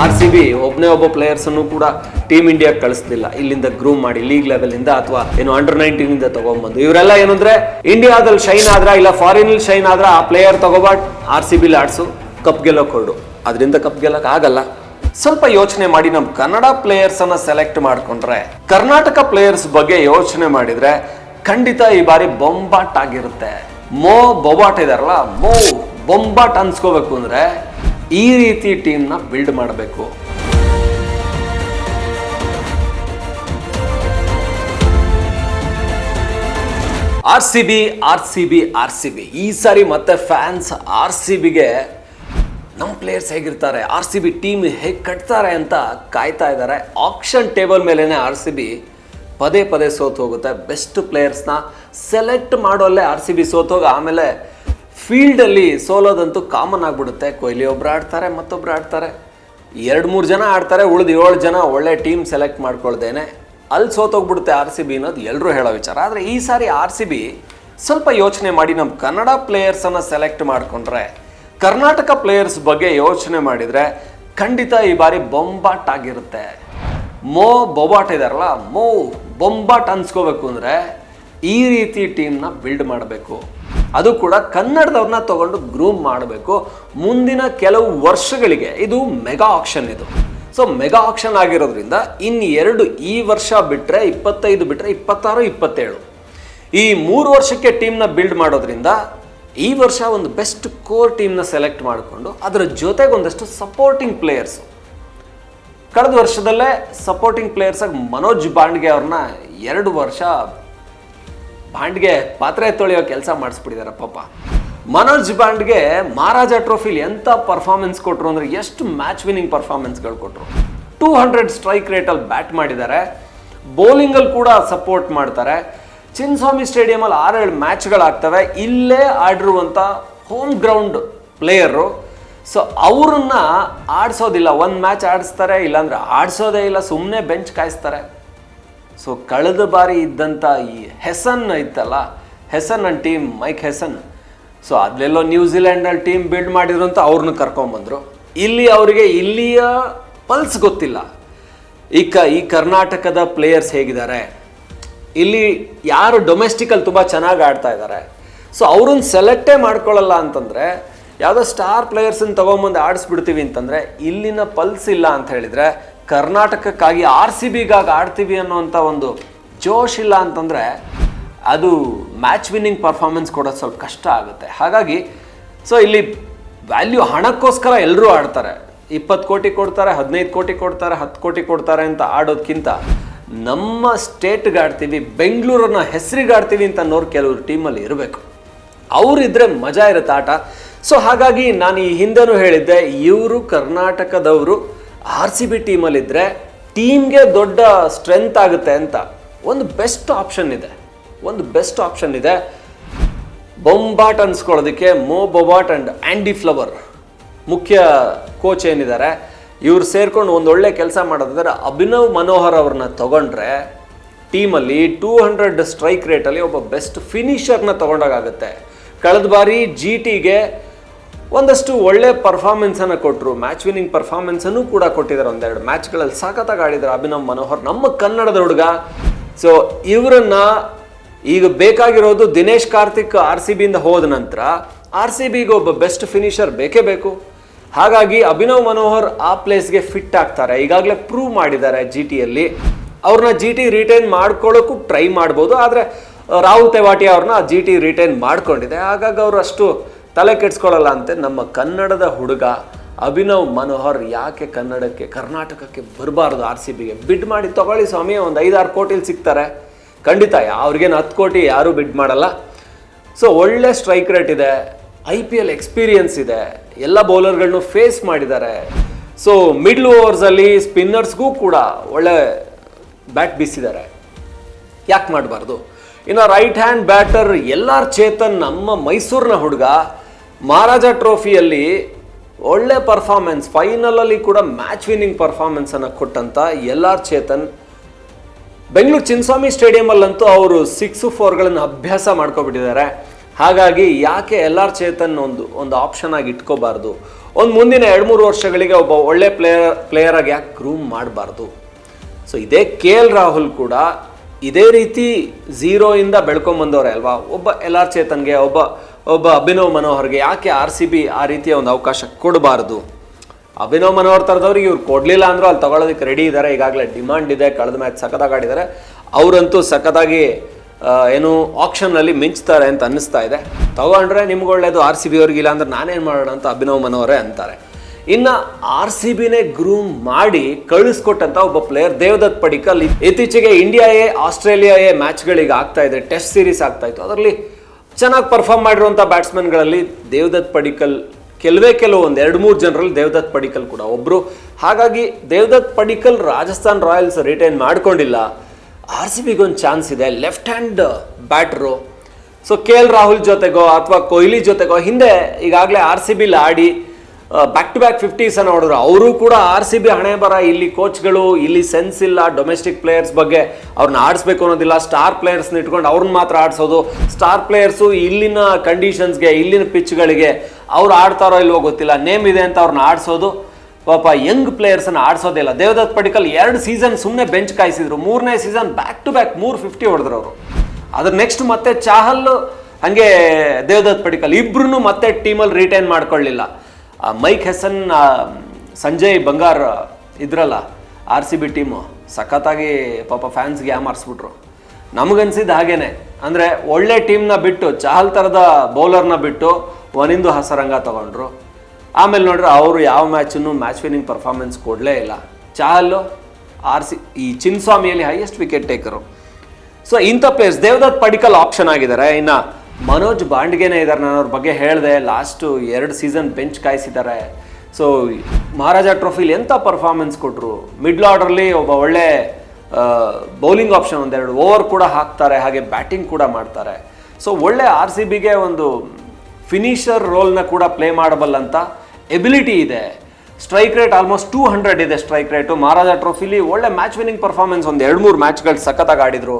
R C B ಒಬ್ಬನೇ ಒಬ್ಬ players ಅನ್ನು ಕೂಡ ಟೀಮ್ ಇಂಡಿಯಾ ಕಳಿಸ್ಲಿಲ್ಲ. ಇಲ್ಲಿಂದ ಗ್ರೂಮ್ ಮಾಡಿ ಲೀಗ್ ಲೆವೆಲ್ ಅಥವಾ ಏನು ಅಂಡರ್ ನೈನ್ಟೀನ್ ಇಂದ ತಗೊಂಡ್ಬಂದು ಇವರೆಲ್ಲ ಏನಂದ್ರೆ ಇಂಡಿಯಾದಲ್ಲಿ ಶೈನ್ ಆದ್ರ ಇಲ್ಲ ಫಾರಿನ್ ಶೈನ್ ಆದ್ರ ಆ ಪ್ಲೇಯರ್ ತಗೋಬಾಟ್ ಆರ್ ಸಿ ಬಿಲಿ ಆಡ್ಸು ಕಪ್ ಗೆಲ್ಲೋಕ್ ಹೊರಡು. ಅದರಿಂದ ಕಪ್ ಗೆಲ್ಲಕ್ ಆಗಲ್ಲ. ಸ್ವಲ್ಪ ಯೋಚನೆ ಮಾಡಿ ನಮ್ಮ ಕನ್ನಡ ಪ್ಲೇಯರ್ಸ್ ಅನ್ನ ಸೆಲೆಕ್ಟ್ ಮಾಡ್ಕೊಂಡ್ರೆ, ಕರ್ನಾಟಕ ಪ್ಲೇಯರ್ಸ್ ಬಗ್ಗೆ ಯೋಚನೆ ಮಾಡಿದ್ರೆ ಖಂಡಿತ ಈ ಬಾರಿ ಬೊಂಬಾಟ್ ಆಗಿರುತ್ತೆ. ಮೋ ಬೊಬಾಟ್ ಇದಾರಲ್ಲ, ಮೋ ಬೊಂಬಾಟ್ ಅನ್ಸ್ಕೋಬೇಕು ಅಂದ್ರೆ ಈ ರೀತಿ ಟೀಮ್ನ ಬಿಲ್ಡ್ ಮಾಡಬೇಕು. R C B R C B R C B ಈ ಸಾರಿ ಮತ್ತೆ ಫ್ಯಾನ್ಸ್ ಆರ್ ಸಿ ಬಿಗೆ ನಮ್ಮ ಪ್ಲೇಯರ್ಸ್ ಹೇಗಿರ್ತಾರೆ? ಆರ್ ಸಿ ಬಿ ಟೀಮ್ ಹೇಗೆ ಕಟ್ತಾರೆ ಅಂತ ಕಾಯ್ತಾ ಇದ್ದಾರೆ ಆಕ್ಷನ್ ಟೇಬಲ್ ಮೇಲೇ ಆರ್ ಸಿ ಬಿ ಪದೇ ಪದೇ ಸೋತು ಹೋಗುತ್ತೆ ಬೆಸ್ಟ್ ಪ್ಲೇಯರ್ಸ್ನ ಸೆಲೆಕ್ಟ್ ಮಾಡೋಲ್ಲೇ ಆರ್ ಸಿ ಬಿ ಸೋತೋಗಿ ಆಮೇಲೆ ಫೀಲ್ಡಲ್ಲಿ ಸೋಲೋದಂತೂ ಕಾಮನ್ ಆಗಿಬಿಡುತ್ತೆ. ಕೊಹ್ಲಿ ಒಬ್ರು ಆಡ್ತಾರೆ, ಮತ್ತೊಬ್ರು ಆಡ್ತಾರೆ. ಎರಡು ಮೂರು ಜನ ಆಡ್ತಾರೆ, ಉಳಿದ ಏಳು ಜನ ಒಳ್ಳೆ ಟೀಮ್ ಸೆಲೆಕ್ಟ್ ಮಾಡ್ಕೊಳ್ದೇನೆ. ಅಲ್ಲಿ ಸೋತೋಗ್ಬಿಡುತ್ತೆ ಆರ್ ಸಿ ಬಿ ಅನ್ನೋದು ಎಲ್ಲರೂ ಹೇಳೋ ವಿಚಾರ. ಆದರೆ ಈ ಸಾರಿ ಆರ್ ಸಿ ಬಿ ಸ್ವಲ್ಪ ಯೋಚನೆ ಮಾಡಿ ನಮ್ಮ ಕನ್ನಡ ಪ್ಲೇಯರ್ಸನ್ನು ಸೆಲೆಕ್ಟ್ ಮಾಡಿಕೊಂಡ್ರೆ, ಕರ್ನಾಟಕ ಪ್ಲೇಯರ್ಸ್ ಬಗ್ಗೆ ಯೋಚನೆ ಮಾಡಿದರೆ ಖಂಡಿತ ಈ ಬಾರಿ ಬೊಂಬಾಟ್ ಆಗಿರುತ್ತೆ. ಮೋ ಬೊಬಾಟ್ ಇದಾರಲ್ಲ, ಮೋ ಬೊಂಬಾಟ್ ಅನ್ಸ್ಕೋಬೇಕು ಅಂದರೆ ಈ ರೀತಿ ಟೀಮ್ನ ಬಿಲ್ಡ್ ಮಾಡಬೇಕು. ಅದು ಕೂಡ ಕನ್ನಡದವ್ರನ್ನ ತಗೊಂಡು ಗ್ರೂಮ್ ಮಾಡಬೇಕು. ಮುಂದಿನ ಕೆಲವು ವರ್ಷಗಳಿಗೆ ಇದು ಮೆಗಾ ಆಕ್ಷನ್ ಇದು. ಸೊ ಮೆಗಾ ಆಕ್ಷನ್ ಆಗಿರೋದ್ರಿಂದ ಇನ್ನು ಎರಡು ಈ ವರ್ಷ ಬಿಟ್ಟರೆ ಇಪ್ಪತ್ತೈದು ಬಿಟ್ಟರೆ ಇಪ್ಪತ್ತಾರು, ಇಪ್ಪತ್ತೇಳು. ಈ ಮೂರು ವರ್ಷಕ್ಕೆ ಟೀಮ್ನ ಬಿಲ್ಡ್ ಮಾಡೋದ್ರಿಂದ ಈ ವರ್ಷ ಒಂದು ಬೆಸ್ಟ್ ಕೋರ್ ಟೀಮ್ನ ಸೆಲೆಕ್ಟ್ ಮಾಡಿಕೊಂಡು ಅದರ ಜೊತೆಗೆ ಒಂದಷ್ಟು ಸಪೋರ್ಟಿಂಗ್ ಪ್ಲೇಯರ್ಸು. ಕಳೆದ ವರ್ಷದಲ್ಲೇ ಸಪೋರ್ಟಿಂಗ್ ಪ್ಲೇಯರ್ಸಾಗಿ ಮನೋಜ್ ಬಾಂಡ್ಗೆ ಅವ್ರನ್ನ ಎರಡು ವರ್ಷ ಬಾಂಡ್ಗೆ ಪಾತ್ರೆ ತೊಳೆಯೋ ಕೆಲಸ ಮಾಡಿಸ್ಬಿಟ್ಟಿದ್ದಾರೆ ಪಾಪ. ಮನೋಜ್ ಬಾಂಡ್ಗೆ ಮಹಾರಾಜ ಟ್ರೋಫಿಲಿ ಎಂಥ ಪರ್ಫಾರ್ಮೆನ್ಸ್ ಕೊಟ್ಟರು ಅಂದರೆ ಎಷ್ಟು ಮ್ಯಾಚ್ ವಿನ್ನಿಂಗ್ ಪರ್ಫಾರ್ಮೆನ್ಸ್ಗಳು ಕೊಟ್ಟರು ಟೂ ಹಂಡ್ರೆಡ್ ಸ್ಟ್ರೈಕ್ ರೇಟಲ್ಲಿ ಬ್ಯಾಟ್ ಮಾಡಿದ್ದಾರೆ. ಬೌಲಿಂಗಲ್ಲಿ ಕೂಡ ಸಪೋರ್ಟ್ ಮಾಡ್ತಾರೆ. ಚಿನ್ಸ್ವಾಮಿ ಸ್ಟೇಡಿಯಮಲ್ಲಿ ಆರೇಳು ಮ್ಯಾಚ್ಗಳಾಗ್ತವೆ ಇಲ್ಲೇ ಆಡಿರುವಂಥ ಹೋಮ್ ಗ್ರೌಂಡ್ ಪ್ಲೇಯರು ಸೊ ಅವ್ರನ್ನ ಆಡಿಸೋದಿಲ್ಲ. ಒಂದು ಮ್ಯಾಚ್ ಆಡಿಸ್ತಾರೆ, ಇಲ್ಲಾಂದರೆ ಆಡಿಸೋದೇ ಇಲ್ಲ. ಸುಮ್ಮನೆ ಬೆಂಚ್ ಕಾಯಿಸ್ತಾರೆ. ಸೊ ಕಳೆದ ಬಾರಿ ಇದ್ದಂಥ ಈ ಹೆಸನ್ ಇತ್ತಲ್ಲ Hesson and team Mike Hesson so ಅಲ್ಲೆಲ್ಲೋ ನ್ಯೂಜಿಲೆಂಡಲ್ಲಿ ಟೀಮ್ ಬಿಲ್ಡ್ ಮಾಡಿದ್ರು ಅಂತ ಅವ್ರನ್ನ ಕರ್ಕೊಂಬಂದರು. ಇಲ್ಲಿ ಅವರಿಗೆ ಇಲ್ಲಿಯ ಪಲ್ಸ್ ಗೊತ್ತಿಲ್ಲ. ಈ ಕ ಈ ಕರ್ನಾಟಕದ ಪ್ಲೇಯರ್ಸ್ ಹೇಗಿದ್ದಾರೆ? ಇಲ್ಲಿ ಯಾರು ಡೊಮೆಸ್ಟಿಕಲ್ಲಿ ತುಂಬ ಚೆನ್ನಾಗಿ ಆಡ್ತಾ ಇದ್ದಾರೆ ಸೊ ಅವ್ರನ್ನ ಸೆಲೆಕ್ಟೇ ಮಾಡ್ಕೊಳ್ಳಲ್ಲ ಅಂತಂದರೆ, ಯಾವುದೋ ಸ್ಟಾರ್ ಪ್ಲೇಯರ್ಸನ್ನ ತೊಗೊಂಬಂದು ಆಡಿಸ್ಬಿಡ್ತೀವಿ ಅಂತಂದರೆ, ಇಲ್ಲಿನ ಪಲ್ಸ್ ಇಲ್ಲ ಅಂತ ಹೇಳಿದರೆ ಕರ್ನಾಟಕಕ್ಕಾಗಿ ಆರ್ ಸಿ ಬಿಗಾಗಿ ಆಡ್ತೀವಿ ಅನ್ನೋವಂಥ ಒಂದು ಜೋಶ್ ಇಲ್ಲ ಅಂತಂದರೆ ಅದು ಮ್ಯಾಚ್ ವಿನ್ನಿಂಗ್ ಪರ್ಫಾರ್ಮೆನ್ಸ್ ಕೊಡೋದು ಸ್ವಲ್ಪ ಕಷ್ಟ ಆಗುತ್ತೆ. ಹಾಗಾಗಿ ಸೊ ಇಲ್ಲಿ ವ್ಯಾಲ್ಯೂ ಹಣಕ್ಕೋಸ್ಕರ ಎಲ್ಲರೂ ಆಡ್ತಾರೆ. ಇಪ್ಪತ್ತು ಕೋಟಿ ಕೊಡ್ತಾರೆ, ಹದಿನೈದು ಕೋಟಿ ಕೊಡ್ತಾರೆ, ಹತ್ತು ಕೋಟಿ ಕೊಡ್ತಾರೆ ಅಂತ ಆಡೋದಕ್ಕಿಂತ ನಮ್ಮ ಸ್ಟೇಟ್ಗೆ ಆಡ್ತೀವಿ, ಬೆಂಗಳೂರನ್ನ ಹೆಸರಿಗೆ ಆಡ್ತೀವಿ ಅಂತ ಅನ್ನೋರು ಕೆಲವರು ಟೀಮಲ್ಲಿ ಇರಬೇಕು. ಅವರಿದ್ದರೆ ಮಜಾ ಇರುತ್ತೆ ಆಟ. ಸೊ ಹಾಗಾಗಿ ನಾನು ಈ ಹಿಂದೆನೂ ಹೇಳಿದ್ದೆ, ಇವರು ಕರ್ನಾಟಕದವರು ಆರ್ ಸಿ ಬಿ ಟೀಮಲ್ಲಿದ್ದರೆ ಟೀಮ್ಗೆ ದೊಡ್ಡ ಸ್ಟ್ರೆಂತ್ ಆಗುತ್ತೆ ಅಂತ ಒಂದು ಬೆಸ್ಟ್ ಆಪ್ಷನ್ ಇದೆ. ಒಂದು ಬೆಸ್ಟ್ ಆಪ್ಷನ್ ಇದೆ. ಬೊಂಬಾಟ್ ಅನ್ಸ್ಕೊಳ್ಳೋದಕ್ಕೆ Mo Bobat and Andy Flower ಮುಖ್ಯ ಕೋಚ್ ಏನಿದ್ದಾರೆ, ಇವ್ರು ಸೇರ್ಕೊಂಡು ಒಳ್ಳೆ ಕೆಲಸ ಮಾಡೋದಾದ್ರೆ ಅಭಿನವ್ ಮನೋಹರ್ ಅವ್ರನ್ನ ತಗೊಂಡ್ರೆ ಟೀಮಲ್ಲಿ ಟೂ ಹಂಡ್ರೆಡ್ ಸ್ಟ್ರೈಕ್ ರೇಟಲ್ಲಿ ಒಬ್ಬ ಬೆಸ್ಟ್ ಫಿನಿಷರ್ನ ತೊಗೊಂಡಾಗುತ್ತೆ ಕಳೆದ ಬಾರಿ ಜಿ ಟಿಗೆ ಒಂದಷ್ಟು ಒಳ್ಳೆ ಪರ್ಫಾರ್ಮೆನ್ಸನ್ನು ಕೊಟ್ಟರು ಮ್ಯಾಚ್ ವಿನ್ನಿಂಗ್ ಪರ್ಫಾರ್ಮೆನ್ಸನ್ನು ಕೂಡ ಕೊಟ್ಟಿದ್ದಾರೆ ಒಂದೆರಡು ಮ್ಯಾಚ್ಗಳಲ್ಲಿ ಸಖತ್ತಾಗಿ ಆಡಿದ್ದಾರೆ ಅಭಿನವ್ ಮನೋಹರ್, ನಮ್ಮ ಕನ್ನಡದ ಹುಡುಗ. ಸೊ ಇವರನ್ನ ಈಗ ಬೇಕಾಗಿರೋದು ದಿನೇಶ್ ಕಾರ್ತಿಕ್ ಆರ್ ಸಿ ಬಿಯಿಂದ ಹೋದ ನಂತರ ಆರ್ ಸಿ ಬಿಗೆ ಒಬ್ಬ ಬೆಸ್ಟ್ ಫಿನಿಷರ್ ಬೇಕೇ ಬೇಕು. ಹಾಗಾಗಿ ಅಭಿನವ್ ಮನೋಹರ್ ಆ ಪ್ಲೇಸ್ಗೆ ಫಿಟ್ ಆಗ್ತಾರೆ. ಈಗಾಗಲೇ ಪ್ರೂವ್ ಮಾಡಿದ್ದಾರೆ ಜಿ ಟಿಯಲ್ಲಿ ಅವ್ರನ್ನ ಜಿ ಟಿ ರಿಟೈನ್ ಮಾಡ್ಕೊಳ್ಳೋಕ್ಕೂ ಟ್ರೈ ಮಾಡ್ಬೋದು, ಆದರೆ, ರಾಹುಲ್ ತೆವಾಟಿ ಅವ್ರನ್ನ ಜಿ ಟಿ ರಿಟೈನ್ ಮಾಡ್ಕೊಂಡಿದೆ. ಹಾಗಾಗಿ ಅವರು ಅಷ್ಟು ತಲೆ ಕೆಡ್ಸ್ಕೊಳ್ಳಲ್ಲ ಅಂತೆ. ನಮ್ಮ ಕನ್ನಡದ ಹುಡುಗ ಅಭಿನವ್ ಮನೋಹರ್ ಯಾಕೆ ಕನ್ನಡಕ್ಕೆ, ಕರ್ನಾಟಕಕ್ಕೆ ಬರಬಾರ್ದು ಆರ್ ಸಿ ಬಿಗೆ? ಬಿಡ್ ಮಾಡಿ ತಗೊಳ್ಳಿ ಸ್ವಾಮಿ, ಒಂದು ಐದಾರು ಕೋಟಿಲಿ ಸಿಗ್ತಾರೆ. ಖಂಡಿತ ಅವ್ರಿಗೇನು ಹತ್ತು ಕೋಟಿ ಯಾರೂ ಬಿಡ್ ಮಾಡಲ್ಲ. ಸೊ ಒಳ್ಳೆ ಸ್ಟ್ರೈಕ್ ರೇಟ್ ಇದೆ ಐ ಪಿ ಎಲ್ ಎಕ್ಸ್ಪೀರಿಯನ್ಸ್ ಇದೆ, ಎಲ್ಲ ಬೌಲರ್ಗಳನ್ನು ಫೇಸ್ ಮಾಡಿದ್ದಾರೆ. ಸೊ ಮಿಡ್ಲ್ ಓವರ್ಸಲ್ಲಿ ಸ್ಪಿನ್ನರ್ಸ್ಗೂ ಕೂಡ ಒಳ್ಳೆ ಬ್ಯಾಟ್ ಬೀಸಿದ್ದಾರೆ. ಯಾಕೆ ಮಾಡಬಾರ್ದು? ಇನ್ನು right hand batter L Chetan, ನಮ್ಮ ಮೈಸೂರಿನ ಹುಡುಗ ಮಹಾರಾಜ ಟ್ರೋಫಿಯಲ್ಲಿ ಒಳ್ಳೆ ಪರ್ಫಾರ್ಮೆನ್ಸ್ ಫೈನಲಲ್ಲಿ ಕೂಡ ಮ್ಯಾಚ್ ವಿನ್ನಿಂಗ್ ಪರ್ಫಾರ್ಮೆನ್ಸನ್ನು ಕೊಟ್ಟಂತ ಎಲ್ ಆರ್ ಚೇತನ್. ಬೆಂಗಳೂರು ಚಿನ್ನಸ್ವಾಮಿ ಸ್ಟೇಡಿಯಮಲ್ಲಂತೂ ಅವರು ಸಿಕ್ಸು ಫೋರ್ಗಳನ್ನು ಅಭ್ಯಾಸ ಮಾಡ್ಕೊಬಿಟ್ಟಿದ್ದಾರೆ. ಹಾಗಾಗಿ ಯಾಕೆ ಎಲ್ ಆರ್ ಚೇತನ್ ಒಂದು ಒಂದು ಆಪ್ಷನ್ ಆಗಿ ಇಟ್ಕೋಬಾರ್ದು? ಒಂದು ಮುಂದಿನ ಎರಡು ಮೂರು ವರ್ಷಗಳಿಗೆ ಒಬ್ಬ ಒಳ್ಳೆ ಪ್ಲೇಯರ್ ಪ್ಲೇಯರ್ ಆಗಿ ಯಾಕೆ ರೂಮ್ ಮಾಡಬಾರ್ದು? ಸೊ ಇದೇ ಕೆ ಎಲ್ ರಾಹುಲ್ ಕೂಡ ಇದೇ ರೀತಿ ಝೀರೋಯಿಂದ ಬೆಳ್ಕೊಂಬಂದವ್ರೆ ಅಲ್ವಾ? ಒಬ್ಬ ಎಲ್ ಆರ್ ಚೇತನ್ಗೆ, ಒಬ್ಬ ಒಬ್ಬ ಅಭಿನವ್ ಮನೋಹರ್ಗೆ ಯಾಕೆ ಆರ್ ಸಿ ಬಿ ಆ ರೀತಿಯ ಒಂದು ಅವಕಾಶ ಕೊಡಬಾರ್ದು? ಅಭಿನವ್ ಮನೋಹರ್ ಥರದವ್ರಿಗೆ ಇವ್ರು ಕೊಡಲಿಲ್ಲ ಅಂದರೂ ಅಲ್ಲಿ ತಗೊಳ್ಳೋದಕ್ಕೆ ರೆಡಿ ಇದ್ದಾರೆ ಈಗಾಗಲೇ ಡಿಮಾಂಡ್ ಇದೆ. ಕಳೆದ ಮ್ಯಾಚ್ ಸಖತ್ತಾಗಿ ಆಡಿದ್ದಾರೆ. ಅವರಂತೂ ಸಖತ್ತಾಗಿ ಏನು ಆಕ್ಷನ್ನಲ್ಲಿ ಮಿಂಚ್ತಾರೆ ಅಂತ ಅನ್ನಿಸ್ತಾ ಇದೆ. ತಗೊಂಡ್ರೆ ನಿಮ್ಗೆ ಒಳ್ಳೇದು, ಆರ್ ಸಿ ಬಿ ಅವ್ರಿಗೆ ಇಲ್ಲ ಅಂದ್ರೆ ನಾನೇನು ಮಾಡೋಣ ಅಂತ ಅಭಿನವ್ ಮನೋಹರೇ ಅಂತಾರೆ. ಇನ್ನು ಆರ್ ಸಿ ಬಿನೇ ಗ್ರೂಮ್ ಮಾಡಿ ಕಳಿಸ್ಕೊಟ್ಟಂತ ಒಬ್ಬ ಪ್ಲೇಯರ್ ದೇವದತ್ ಪಡಿಕಲ್ ಇತ್ತೀಚೆಗೆ ಇಂಡಿಯಾ ಎ ಆಸ್ಟ್ರೇಲಿಯಾ ಎ ಮ್ಯಾಚ್ಗಳಿಗೆ ಆಗ್ತಾ ಇದೆ. ಟೆಸ್ಟ್ ಸೀರೀಸ್ ಆಗ್ತಾ ಇತ್ತು. ಅದರಲ್ಲಿ ಚೆನ್ನಾಗಿ ಪರ್ಫಾರ್ಮ್ ಮಾಡಿರುವಂಥ ಬ್ಯಾಟ್ಸ್ಮನ್ಗಳಲ್ಲಿ ದೇವದತ್ ಪಡಿಕಲ್, ಕೆಲವೇ ಕೆಲವು ಒಂದು ಎರಡು ಮೂರು ಜನರಲ್ಲಿ ದೇವದತ್ ಪಡಿಕಲ್ ಕೂಡ. ಒಬ್ಬರು ಹಾಗಾಗಿ ದೇವದತ್ ಪಡಿಕಲ್ ರಾಜಸ್ಥಾನ್ ರಾಯಲ್ಸ್ ರಿಟೈನ್ ಮಾಡ್ಕೊಂಡಿಲ್ಲ. ಆರ್ ಸಿ ಬಿಗೊಂದು ಚಾನ್ಸ್ ಇದೆ. Left hand batter so K L Rahul ಜೊತೆಗೋ ಅಥವಾ ಕೊಹ್ಲಿ ಜೊತೆಗೋ ಹಿಂದೆ ಈಗಾಗಲೇ ಆರ್ ಸಿ ಬಿಲಿ ಆಡಿ ಬ್ಯಾಕ್ ಟು ಬ್ಯಾಕ್ ಫಿಫ್ಟೀಸ್ ಹೊಡೆದ್ರು. ಅವರು ಕೂಡ ಆರ್ ಸಿ ಬಿ ಹಣೆ ಬರ, ಇಲ್ಲಿ ಕೋಚ್ಗಳು ಇಲ್ಲಿ ಸೆನ್ಸ್ ಇಲ್ಲ ಡೊಮೆಸ್ಟಿಕ್ ಪ್ಲೇಯರ್ಸ್ ಬಗ್ಗೆ ಅವ್ರನ್ನ ಆಡಿಸ್ಬೇಕು ಅನ್ನೋದಿಲ್ಲ. ಸ್ಟಾರ್ ಪ್ಲೇಯರ್ಸ್ನ ಇಟ್ಕೊಂಡು ಅವ್ರನ್ನ ಮಾತ್ರ ಆಡಿಸೋದು. ಸ್ಟಾರ್ ಪ್ಲೇಯರ್ಸು ಇಲ್ಲಿನ ಕಂಡೀಷನ್ಸ್ಗೆ ಇಲ್ಲಿನ ಪಿಚ್ಗಳಿಗೆ ಅವ್ರು ಆಡ್ತಾರೋ ಇಲ್ವೋ ಗೊತ್ತಿಲ್ಲ. ನೇಮ್ ಇದೆ ಅಂತ ಅವ್ರನ್ನ ಆಡಿಸೋದು. ಪಾಪ ಯಂಗ್ ಪ್ಲೇಯರ್ಸನ್ನು ಆಡಿಸೋದಿಲ್ಲ ದೇವದತ್ ಪಡಿಕಲ್ ಎರಡು ಸೀಸನ್ ಸುಮ್ಮನೆ ಬೆಂಚ್ ಕಾಯಿಸಿದ್ರು. ಮೂರನೇ ಸೀಸನ್ ಬ್ಯಾಕ್ ಟು ಬ್ಯಾಕ್ ಮೂರು ಫಿಫ್ಟಿ ಹೊಡೆದ್ರು ಅವರು. ಅದ್ರ ನೆಕ್ಸ್ಟ್ ಮತ್ತೆ ಚಾಹಲ್ ಹಂಗೆ ದೇವದತ್ ಪಡಿಕಲ್. ಇಬ್ರು ಮತ್ತೆ ಟೀಮಲ್ಲಿ ರಿಟೈನ್ ಮಾಡ್ಕೊಳ್ಳಿಲ್ಲ ಮೈಕ್ ಹೆಸನ್ ಸಂಜಯ್ ಬಂಗಾರ್ ಇದ್ರಲ್ಲ, ಆರ್ ಸಿ ಬಿ ಟೀಮು, ಸಖತ್ತಾಗಿ ಪಾಪ ಫ್ಯಾನ್ಸ್ಗೆ ಯಾಮಾರಿಸ್ಬಿಟ್ರು ನಮಗನ್ಸಿದ್ದು ಹಾಗೇನೆ. ಅಂದರೆ ಒಳ್ಳೆ ಟೀಮ್ನ ಬಿಟ್ಟು ಚಹಲ್ ಥರದ ಬೌಲರ್ನ ಬಿಟ್ಟು ಒನಿಂದು ಹಸರಂಗ ತಗೊಂಡ್ರು. ಆಮೇಲೆ ನೋಡ್ರಿ ಅವರು ಯಾವ ಮ್ಯಾಚನ್ನು ಮ್ಯಾಚ್ ವಿನ್ನಿಂಗ್ ಪರ್ಫಾರ್ಮೆನ್ಸ್ ಕೊಡಲೇ ಇಲ್ಲ. ಚಹಲ್ಲು ಆರ್ ಸಿ, ಈ ಚಿನ್ಸ್ವಾಮಿಯಲ್ಲಿ ಹೈಯೆಸ್ಟ್ ವಿಕೆಟ್ ಟೇಕರು ಸೊ ಇಂಥ ಪ್ಲೇಸ್ ದೇವದತ್ ಪಡಿಕಲ್ ಆಪ್ಷನ್ ಆಗಿದ್ದಾರೆ ಇನ್ನು ಮನೋಜ್ ಬಾಂಡ್ಗೆನೇ ಇದ್ದಾರೆ ನಾನು ಅವ್ರ ಬಗ್ಗೆ ಹೇಳಿದೆ. ಲಾಸ್ಟು ಎರಡು ಸೀಸನ್ ಬೆಂಚ್ ಕಾಯಿಸಿದ್ದಾರೆ. ಸೊ ಮಹಾರಾಜ ಟ್ರೋಫಿಲಿ ಎಂಥ ಪರ್ಫಾರ್ಮೆನ್ಸ್ ಕೊಟ್ಟರು ಮಿಡ್ಲ್ ಆರ್ಡರ್ಲಿ ಒಬ್ಬ ಒಳ್ಳೆ ಬೌಲಿಂಗ್ ಆಪ್ಷನ್ ಒಂದೆರಡು ಓವರ್ ಕೂಡ ಹಾಕ್ತಾರೆ, ಹಾಗೆ ಬ್ಯಾಟಿಂಗ್ ಕೂಡ ಮಾಡ್ತಾರೆ. ಸೊ ಒಳ್ಳೆ ಆರ್ ಸಿ ಬಿಗೆ ಒಂದು ಫಿನಿಷರ್ ರೋಲ್ನ ಕೂಡ ಪ್ಲೇ ಮಾಡಬಲ್ಲಂತ ಎಬಿಲಿಟಿ ಇದೆ. Strike rate almost two hundred ಇದೆ ಸ್ಟ್ರೈಕ್ ರೇಟು ಮಹಾರಾಜ ಟ್ರೋಫಿಲಿ ಒಳ್ಳೆ ಮ್ಯಾಚ್ ವಿನ್ನಿಂಗ್ ಪರ್ಫಾರ್ಮೆನ್ಸ್ ಒಂದು ಎರಡು ಮೂರು ಮ್ಯಾಚ್ಗಳು ಸಖತ್ತಾಗಿ ಆಡಿದ್ರು.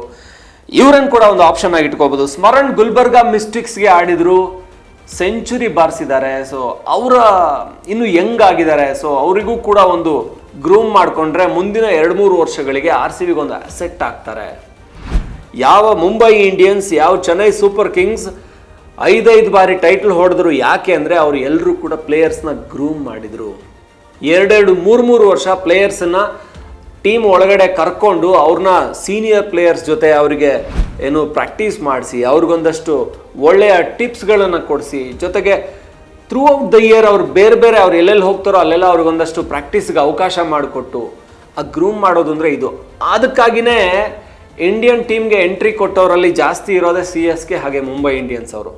ಇವರನ್ನು ಕೂಡ ಒಂದು ಆಪ್ಷನ್ ಆಗಿ ಇಟ್ಕೋಬಹುದು ಸ್ಮರಣ್ ಗುಲ್ಬರ್ಗಾ ಮಿಸ್ಟಿಕ್ಸ್ಗೆ ಆಡಿದ್ರು, ಸೆಂಚುರಿ ಬಾರಿಸಿದ್ದಾರೆ. ಸೊ ಅವರ ಇನ್ನು ಯಂಗ್ ಆಗಿದ್ದಾರೆ. ಸೊ ಅವರಿಗೂ ಕೂಡ ಒಂದು ಗ್ರೂಮ್ ಮಾಡಿಕೊಂಡ್ರೆ ಮುಂದಿನ ಎರಡು ಮೂರು ವರ್ಷಗಳಿಗೆ ಆರ್ ಸಿ ಒಂದು ಅಸೆಟ್ ಆಗ್ತಾರೆ. ಯಾವ ಮುಂಬೈ ಇಂಡಿಯನ್ಸ್, ಯಾವ ಚೆನ್ನೈ ಸೂಪರ್ ಕಿಂಗ್ಸ್ ಐದೈದು ಬಾರಿ ಟೈಟಲ್ ಹೊಡೆದ್ರು ಯಾಕೆ ಅಂದರೆ ಅವರು ಎಲ್ಲರೂ ಕೂಡ ಪ್ಲೇಯರ್ಸ್ನ ಗ್ರೂಮ್ ಮಾಡಿದರು. ಎರಡೆರಡು ಮೂರು ಮೂರು ವರ್ಷ ಪ್ಲೇಯರ್ಸನ್ನ ಟೀಮ್ ಒಳಗಡೆ ಕರ್ಕೊಂಡು ಅವ್ರನ್ನ ಸೀನಿಯರ್ ಪ್ಲೇಯರ್ಸ್ ಜೊತೆ ಅವರಿಗೆ ಏನು ಪ್ರಾಕ್ಟೀಸ್ ಮಾಡಿಸಿ, ಅವ್ರಿಗೊಂದಷ್ಟು ಒಳ್ಳೆಯ ಟಿಪ್ಸ್ಗಳನ್ನು ಕೊಡಿಸಿ, ಜೊತೆಗೆ ಥ್ರೂ ಔಟ್ ದ ಇಯರ್ ಅವ್ರು ಬೇರೆ ಬೇರೆ ಅವ್ರು ಎಲ್ಲೆಲ್ಲಿ ಹೋಗ್ತಾರೋ ಅಲ್ಲೆಲ್ಲ ಅವ್ರಿಗೊಂದಷ್ಟು ಪ್ರಾಕ್ಟೀಸ್ಗೆ ಅವಕಾಶ ಮಾಡಿಕೊಟ್ಟು, ಆ ಗ್ರೂಮ್ ಮಾಡೋದು ಅಂದರೆ ಇದು ಅದಕ್ಕಾಗಿಯೇ ಇಂಡಿಯನ್ ಟೀಮ್ಗೆ ಎಂಟ್ರಿ ಕೊಟ್ಟವರಲ್ಲಿ ಜಾಸ್ತಿ ಇರೋದೇ ಸಿ ಎಸ್ ಕೆ ಹಾಗೆ ಮುಂಬೈ ಇಂಡಿಯನ್ಸ್ ಅವರು.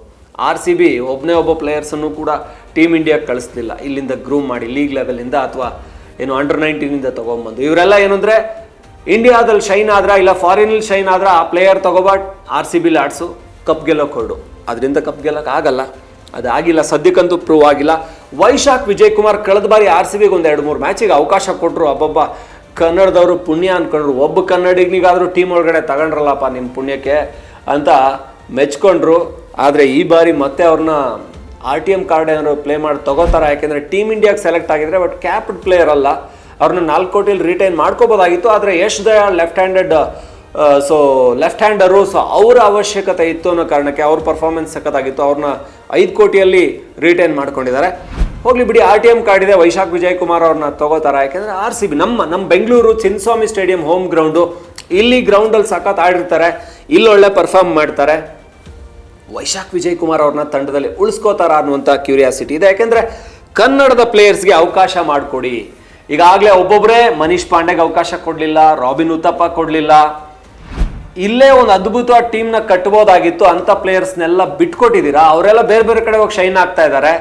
ಆರ್ ಸಿ ಬಿ ಒಬ್ಬನೇ ಒಬ್ಬ ಪ್ಲೇಯರ್ಸನ್ನು ಕೂಡ ಟೀಮ್ ಇಂಡಿಯಾಗೆ ಕಳಿಸ್ಲಿಲ್ಲ. ಇಲ್ಲಿಂದ ಗ್ರೂಮ್ ಮಾಡಿ ಲೀಗ್ ಲೆವೆಲಿಂದ ಅಥವಾ ಏನು ಅಂಡರ್ ನೈನ್ಟೀನಿಂದ ತೊಗೊಂಬಂದು. ಇವರೆಲ್ಲ ಏನಂದರೆ ಇಂಡಿಯಾದಲ್ಲಿ ಶೈನ್ ಆದ್ರೆ ಇಲ್ಲ ಫಾರಿನಲ್ಲಿ ಶೈನ್ ಆದ್ರೆ ಆ ಪ್ಲೇಯರ್ ತಗೋಬಾಟ್ ಆರ್ ಸಿ ಬಿಲ್ ಆಡಿಸು ಕಪ್ ಗೆಲ್ಲೋಕೆ ಹೊರಡು. ಅದರಿಂದ ಕಪ್ ಗೆಲ್ಲಕ್ಕೆ ಆಗಲ್ಲ. ಅದಾಗಿಲ್ಲ ಸದ್ಯಕ್ಕಂತೂ ಪ್ರೂವ್ ಆಗಿಲ್ಲ. ವೈಶಾಖ್ ವಿಜಯ್ ಕುಮಾರ್ ಕಳೆದ ಬಾರಿ ಆರ್ ಸಿ ಬಿಗೆ ಒಂದು ಎರಡು ಮೂರು ಮ್ಯಾಚಿಗೆ ಅವಕಾಶ ಕೊಟ್ಟರು ಅಬ್ಬಬ್ಬ, ಕನ್ನಡದವರು ಪುಣ್ಯ ಅಂದ್ಕೊಂಡ್ರು ಒಬ್ಬ ಕನ್ನಡಿಗನಿಗಾದರೂ ಟೀಮ್ ಒಳಗಡೆ ತಗೊಂಡ್ರಲ್ಲಪ್ಪ ನಿಮ್ಮ ಪುಣ್ಯಕ್ಕೆ ಅಂತ ಮೆಚ್ಕೊಂಡ್ರು. ಆದರೆ ಈ ಬಾರಿ ಮತ್ತೆ ಅವ್ರನ್ನ ಆರ್ ಟಿ ಎಂ ಕಾರ್ಡ್ ಏನಾದ್ರು ಪ್ಲೇ ಮಾಡಿ ತಗೋತಾರೆ? ಯಾಕೆಂದರೆ ಟೀಮ್ ಇಂಡಿಯಾಗೆ ಸೆಲೆಕ್ಟ್ ಆಗಿದ್ರೆ ಬಟ್ ಕ್ಯಾಪ್ಡ್ ಪ್ಲೇಯರ್ ಅಲ್ಲ. ಅವ್ರನ್ನ ನಾಲ್ಕು ಕೋಟಿಲಿ ರಿಟೈನ್ ಮಾಡ್ಕೋಬೋದಾಗಿತ್ತು. ಆದರೆ Yash Dayal left handed so left hander so ಅವರ ಅವಶ್ಯಕತೆ ಇತ್ತು ಅನ್ನೋ ಕಾರಣಕ್ಕೆ ಅವ್ರ ಪರ್ಫಾರ್ಮೆನ್ಸ್ ಸಖತ್ತಾಗಿತ್ತು. ಅವ್ರನ್ನ ಐದು ಕೋಟಿಯಲ್ಲಿ ರಿಟೈನ್ ಮಾಡ್ಕೊಂಡಿದ್ದಾರೆ. ಹೋಗ್ಲಿ ಬಿಡಿ, ಆರ್ ಟಿ ಎಂ ಕಾರ್ಡ್ ಇದೆ. ವೈಶಾಖ್ ವಿಜಯ್ ಕುಮಾರ್ ಅವ್ರನ್ನ ತಗೋತಾರೆ? ಯಾಕೆಂದರೆ ಆರ್ ಸಿ ಬಿ, ನಮ್ಮ ನಮ್ಮ Bengaluru Chinnaswamy stadium home ground ಇಲ್ಲಿ ಗ್ರೌಂಡಲ್ಲಿ ಸಖತ್ ಆಡಿರ್ತಾರೆ. ಇಲ್ಲೊಳ್ಳೆ ಪರ್ಫಾರ್ಮ್ ಮಾಡ್ತಾರೆ. ವೈಶಾಖ್ ವಿಜಯ್ ಕುಮಾರ್ ಅವ್ರನ್ನ ತಂಡದಲ್ಲಿ ಉಳಿಸ್ಕೋತಾರ ಅನ್ನುವಂಥ ಕ್ಯೂರಿಯಾಸಿಟಿ ಇದೆ. ಯಾಕೆಂದ್ರೆ ಕನ್ನಡದ ಪ್ಲೇಯರ್ಸ್ಗೆ ಅವಕಾಶ ಮಾಡಿಕೊಡಿ. ಈಗಾಗಲೇ ಒಬ್ಬೊಬ್ಬರೇ ಮನೀಶ್ ಪಾಂಡೆಗೆ ಅವಕಾಶ ಕೊಡಲಿಲ್ಲ, ರಾಬಿನ್ ಉತ್ತಪ್ಪ ಕೊಡಲಿಲ್ಲ. ಇಲ್ಲೇ ಒಂದು ಅದ್ಭುತವಾದ ಟೀಮ್ನ ಕಟ್ಬೋದಾಗಿತ್ತು. ಅಂಥ ಪ್ಲೇಯರ್ಸ್ನೆಲ್ಲ ಬಿಟ್ಕೊಟ್ಟಿದ್ದೀರಾ? ಅವರೆಲ್ಲ ಬೇರೆ ಬೇರೆ ಕಡೆ ಹೋಗಿ ಶೈನ್ ಆಗ್ತಾ ಇದ್ದಾರೆ.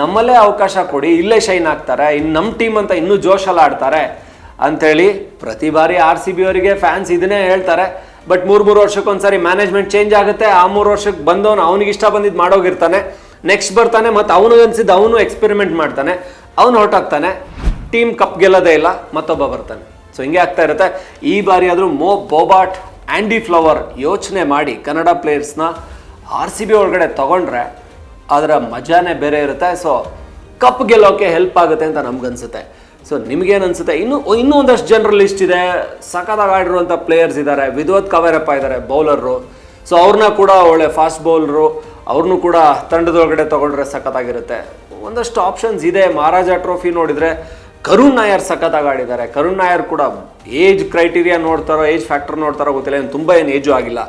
ನಮ್ಮಲ್ಲೇ ಅವಕಾಶ ಕೊಡಿ. ಇಲ್ಲೇ ಶೈನ್ ಆಗ್ತಾರೆ. ಇನ್ನು ನಮ್ಮ ಟೀಮ್ ಅಂತ ಇನ್ನೂ ಜೋಶಲ್ಲ ಆಡ್ತಾರೆ. ಅಂಥೇಳಿ ಪ್ರತಿ ಬಾರಿ ಆರ್ ಸಿ ಬಿ ಅವರಿಗೆ ಫ್ಯಾನ್ಸ್ ಇದನ್ನೇ ಹೇಳ್ತಾರೆ. ಬಟ್ ಮೂರು ಮೂರು ವರ್ಷಕ್ಕೊಂದ್ಸರಿ ಮ್ಯಾನೇಜ್ಮೆಂಟ್ ಚೇಂಜ್ ಆಗುತ್ತೆ. ಆ ಮೂರು ವರ್ಷಕ್ಕೆ ಬಂದವನು ಅವನಿಗೆ ಇಷ್ಟ ಬಂದಿದ್ದು ಮಾಡೋಗಿರ್ತಾನೆ. ನೆಕ್ಸ್ಟ್ ಬರ್ತಾನೆ ಮತ್ತು ಅವನು ಅನ್ಸಿದ್ದು ಅವನು ಎಕ್ಸ್ಪೆರಿಮೆಂಟ್ ಮಾಡ್ತಾನೆ. ಅವನು ಹೊರಟಾಗ್ತಾನೆ. ಟೀಮ್ ಕಪ್ ಗೆಲ್ಲೋದೇ ಇಲ್ಲ, ಮತ್ತೊಬ್ಬ ಬರ್ತಾನೆ. ಸೊ ಹಿಂಗೆ ಆಗ್ತಾ ಇರುತ್ತೆ. ಈ ಬಾರಿ ಆದರೂ ಮೋ ಬೋಬಾಟ್ ಆ್ಯಂಡಿ ಫ್ಲವರ್ ಯೋಚನೆ ಮಾಡಿ ಕನ್ನಡ ಪ್ಲೇಯರ್ಸ್ನ ಆರ್ ಸಿ ಬಿ ಒಳಗಡೆ ತಗೊಂಡ್ರೆ ಅದರ ಮಜಾನೇ ಬೇರೆ ಇರುತ್ತೆ. ಸೊ ಕಪ್ ಗೆಲ್ಲೋಕೆ ಹೆಲ್ಪ್ ಆಗುತ್ತೆ ಅಂತ ನಮ್ಗನ್ಸುತ್ತೆ. ಸೊ ನಿಮಗೇನು ಅನ್ಸುತ್ತೆ ಇನ್ನೂ ಇನ್ನೂ ಒಂದಷ್ಟು ಜನರ ಲಿಸ್ಟ್ ಇದೆ ಸಖತ್ತಾಗಿ ಆಡಿರುವಂಥ ಪ್ಲೇಯರ್ಸ್ ಇದ್ದಾರೆ ವಿದ್ವತ್ ಕವೇರಪ್ಪ ಇದ್ದಾರೆ ಬೌಲರು ಸೊ ಅವ್ರನ್ನ ಕೂಡ ಒಳ್ಳೆ ಫಾಸ್ಟ್ ಬೌಲರು ಅವ್ರನ್ನೂ ಕೂಡ ತಂಡದೊಳಗಡೆ ತಗೊಂಡ್ರೆ ಸಖತ್ತಾಗಿರುತ್ತೆ ಒಂದಷ್ಟು ಆಪ್ಷನ್ಸ್ ಇದೆ. ಮಹಾರಾಜ ಟ್ರೋಫಿ ನೋಡಿದ್ರೆ, ಕರುಣ್ ನಾಯರ್ ಸಖತ್ತಾಗಿ ಆಡಿದ್ದಾರೆ. ಕರುಣ್ ನಾಯರ್ ಕೂಡ ಏಜ್ ಕ್ರೈಟೀರಿಯಾ ನೋಡ್ತಾರೋ ಏಜ್ ಫ್ಯಾಕ್ಟರ್ ನೋಡ್ತಾರೋ ಗೊತ್ತಿಲ್ಲ. ಏನು ತುಂಬ ಏನು ಏಜು ಆಗಿಲ್ಲ.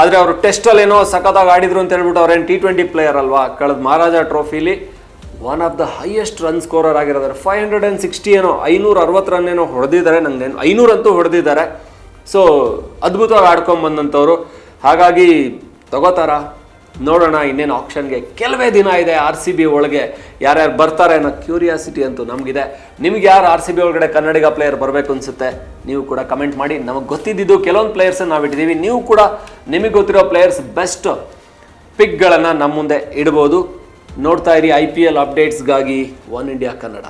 ಆದರೆ ಅವರು ಟೆಸ್ಟಲ್ಲಿ ಏನೋ ಸಖತ್ತಾಗಿ ಆಡಿದ್ರು ಅಂತ ಹೇಳ್ಬಿಟ್ಟು ಅವ್ರೇನು ಟಿ ಟ್ವೆಂಟಿ ಪ್ಲೇಯರ್ ಅಲ್ವಾ? ಕಳೆದ Maharaja ಟ್ರೋಫಿಲಿ one of the highest run scorer ಆಗಿರೋದಾರೆ five hundred and sixty ಏನೋ ಐನೂರ ಅರವತ್ತು ರನ್ ಏನೋ ಹೊಡೆದಿದ್ದಾರೆ ನಂಗೆ ಐನೂರಂತೂ ಹೊಡೆದಿದ್ದಾರೆ. ಸೊ ಅದ್ಭುತವಾಗಿ ಆಡ್ಕೊಂಬಂದಂಥವ್ರು ಹಾಗಾಗಿ ತಗೋತಾರ. ನೋಡೋಣ, ಇನ್ನೇನು ಆಪ್ಷನ್ಗೆ ಕೆಲವೇ ದಿನ ಇದೆ ಆರ್ ಸಿ ಬಿ ಒಳಗೆ. ಯಾರ್ಯಾರು ಬರ್ತಾರೆ ಅನ್ನೋ ಕ್ಯೂರಿಯಾಸಿಟಿ ಅಂತೂ ನಮಗಿದೆ. ನಿಮ್ಗೆ ಯಾರು ಆರ್ ಸಿ ಬಿ ಒಳಗಡೆ ಕನ್ನಡಿಗ ಪ್ಲೇಯರ್ ಬರಬೇಕು ಅನಿಸುತ್ತೆ, ನೀವು ಕೂಡ ಕಮೆಂಟ್ ಮಾಡಿ. ನಮಗೆ ಗೊತ್ತಿದ್ದು ಕೆಲವೊಂದು ಪ್ಲೇಯರ್ಸನ್ನು ನಾವು ಇಟ್ಟಿದ್ದೀವಿ ನೀವು ಕೂಡ ನಿಮಗೆ ಗೊತ್ತಿರೋ ಪ್ಲೇಯರ್ಸ್ ಬೆಸ್ಟ್ ಪಿಕ್ಗಳನ್ನು ನಮ್ಮ ಮುಂದೆ ಇಡ್ಬೋದು. ನೋಡ್ತಾ ಇರಿ ಐ ಪಿ ಎಲ್ ಅಪ್ಡೇಟ್ಸ್ಗಾಗಿ ಒನ್ ಇಂಡಿಯಾ ಕನ್ನಡ.